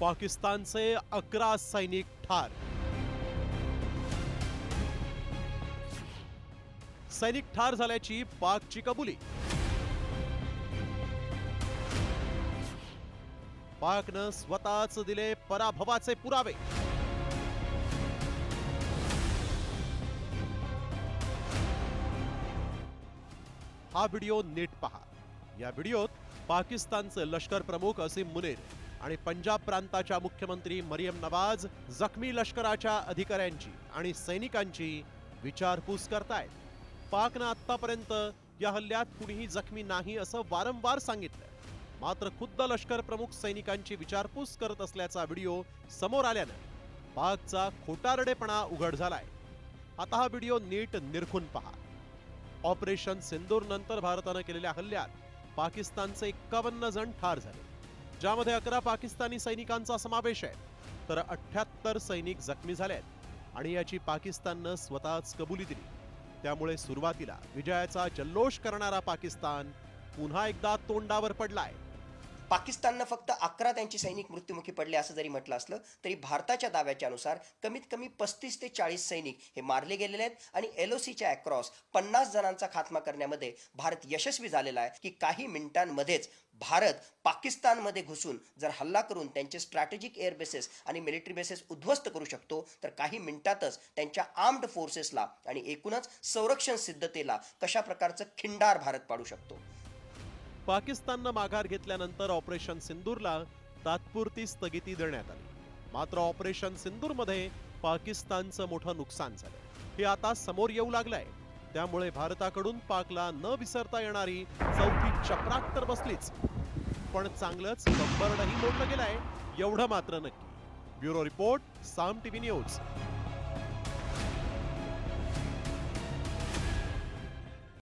पाकिस्तानचे अकरा सैनिक ठार. सैनिक ठार झाल्याची पाकची कबुली. पाकनं स्वतःच दिले पराभवाचे पुरावे. हा व्हिडिओ नीट पहा. या व्हिडिओत पाकिस्तानचे लष्कर प्रमुख असीम मुनीर आणि पंजाब प्रांताच्या मुख्यमंत्री मरियम नवाज जखमी लष्कराच्या अधिकाऱ्यांची आणि सैनिकांची विचारपूस करतायत. पाकनं आत्तापर्यंत या हल्ल्यात कुणीही जखमी नाही असं वारंवार सांगितलं मात्र खुद्द लष्कर प्रमुख सैनिकांची विचारपूस करत असल्याचा व्हिडिओ समोर आल्यानं पाकचा खोटारडेपणा उघड झालाय. आता हा व्हिडिओ नीट निरखून पहा. ऑपरेशन सिंदूर नंतर भारतानं केलेल्या हल्ल्यात पाकिस्तानचे एक्कावन्न जण ठार झाले ज्यामध्ये अकरा पाकिस्तानी सैनिकांचा समावेश आहे. तर अठ्ठ्याहत्तर सैनिक जखमी झाले आहेत आणि याची पाकिस्ताननं स्वतःच कबुली दिली. त्यामुळे सुरुवातीला विजयाचा जल्लोष करणारा पाकिस्तान पुन्हा एकदा तोंडावर पडलाय. पाकिस्ताननं फक्त अकरा त्यांचे सैनिक मृत्युमुखी पडले असं जरी म्हटलं असलं तरी भारताच्या दाव्याच्या अनुसार कमीत कमी पस्तीस ते चाळीस सैनिक हे मारले गेलेले आहेत आणि एल ओ सीच्या अक्रॉस पन्नास जणांचा खात्मा करण्यामध्ये भारत यशस्वी झालेला आहे की काही मिनिटांमध्येच भारत पाकिस्तानमध्ये घुसून जर हल्ला करून त्यांचे स्ट्रॅटेजिक एअर बेसेस आणि मिलिटरी बेसेस उद्ध्वस्त करू शकतो तर काही मिनिटातच त्यांच्या आर्म्ड फोर्सेसला आणि एकूणच संरक्षण सिद्धतेला कशा प्रकारचं खिंडार भारत पाडू शकतो. पाकिस्ताननं माघार घेतल्यानंतर ऑपरेशन सिंदूरला तात्पुरती स्थगिती देण्यात आली. मात्र ऑपरेशन सिंदूरमध्ये पाकिस्तानचं मोठं नुकसान झालं. हे आता समोर येऊ लागलंय. त्यामुळे भारताकडून पाकला न विसरता येणारी चौथी चक्राक तर बसलीच. पण चांगलंच कंबरडही मोडलं गेलंय एवढं मात्र नक्की. Bureau report Saam TV news.